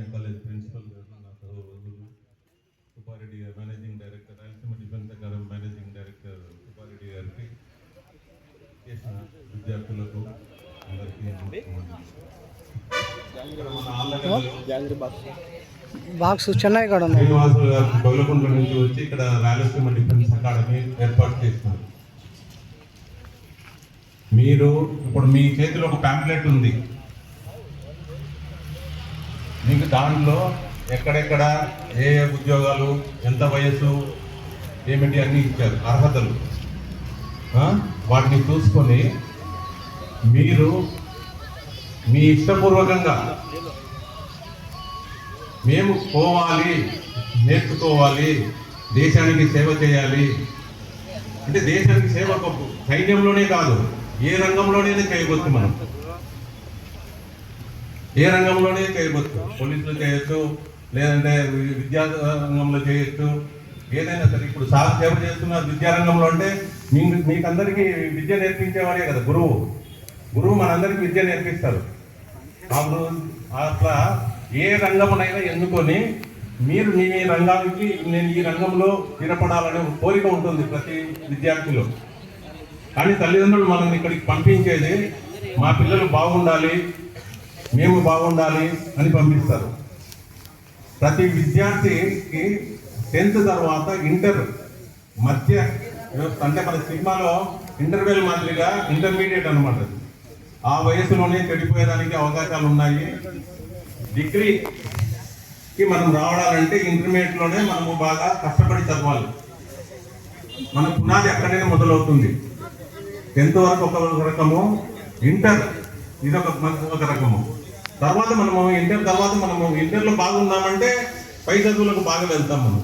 Senior college principal గారు సుబ్బారెడ్డి గారు managing director Rayalaseema defence academy managing director Subba Reddy గారికి చేసిన విద్యార్థులకు అందరికీ బాక్స్ చెన్నై కూడా శ్రీనివాసులు గారు డెవలప్మెంట్ నుంచి వచ్చి ఇక్కడ రాయలసీమ డిఫెన్స్ అకాడమీ ఏర్పాటు చేస్తున్నారు. మీరు ఇప్పుడు మీ చేతిలో ఒక ప్యాంప్లెట్ ఉంది. మీకు దాంట్లో ఎక్కడెక్కడ ఏ ఏ ఉద్యోగాలు ఎంత వయసు ఏమిటి అన్నీ ఇచ్చారు అర్హతలు. వాటిని చూసుకొని మీరు మీ ఇష్టపూర్వకంగా మేము పోవాలి నేర్చుకోవాలి దేశానికి సేవ చేయాలి. అంటే దేశానికి సేవ సైన్యంలోనే కాదు ఏ రంగంలోనైనా చేయవచ్చు మనం. ఏ రంగంలోనే చేయవచ్చు పోలీసులు చేయొచ్చు లేదంటే విద్యా రంగంలో చేయొచ్చు. ఏదైనా సరే ఇప్పుడు సాగు సేవ చేస్తున్న విద్యారంగంలో అంటే మీ మీకందరికీ విద్య నేర్పించేవాడే కదా గురువు. గురువు మనందరికీ విద్య నేర్పిస్తారు అప్పుడు అట్లా ఏ రంగమునైనా ఎన్నుకొని మీరు మీ రంగానికి నేను ఈ రంగంలో స్థిరపడాలనే ఒక కోరిక ఉంటుంది ప్రతి విద్యార్థిలో. కానీ తల్లిదండ్రులు మనల్ని ఇక్కడికి పంపించేది మా పిల్లలు బాగుండాలి మేము బాగుండాలి అని పంపిస్తారు. ప్రతి విద్యార్థికి టెన్త్ తర్వాత ఇంటర్ మధ్య అంటే మన సినిమాలో ఇంటర్వెల్ మాదిరిగా ఇంటర్మీడియట్ అనమాట ఆ వయసులోనే చెడిపోయేదానికి అవకాశాలు ఉన్నాయి డిగ్రీకి మనం రావడాలంటే ఇంటర్మీడియట్లోనే మనము బాగా కష్టపడి చదవాలి. మన పునాది అక్కడనే మొదలవుతుంది. టెన్త్ వరకు ఒక రకము ఇంటర్ ఇది ఒక ఒక రకము. తర్వాత మనము ఇంటర్ తర్వాత మనము ఇంటర్లో బాగున్నామంటే పై చదువులకు బాగా వెళ్తాం మనం.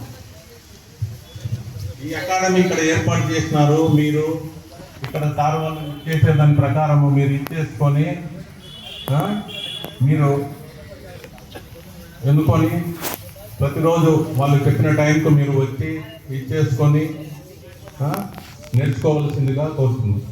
ఈ అకాడమీ ఇక్కడ ఏర్పాటు చేసినారు మీరు ఇక్కడ సార్ వాళ్ళు చేసే దాని ప్రకారము మీరు ఇచ్చేసుకొని మీరు ఎన్నుకొని ప్రతిరోజు వాళ్ళు చెప్పిన టైంకు మీరు వచ్చి ఇచ్చేసుకొని నేర్చుకోవలసిందిగా నేర్చుకోవాల్సిందిగా కోరుతున్నాను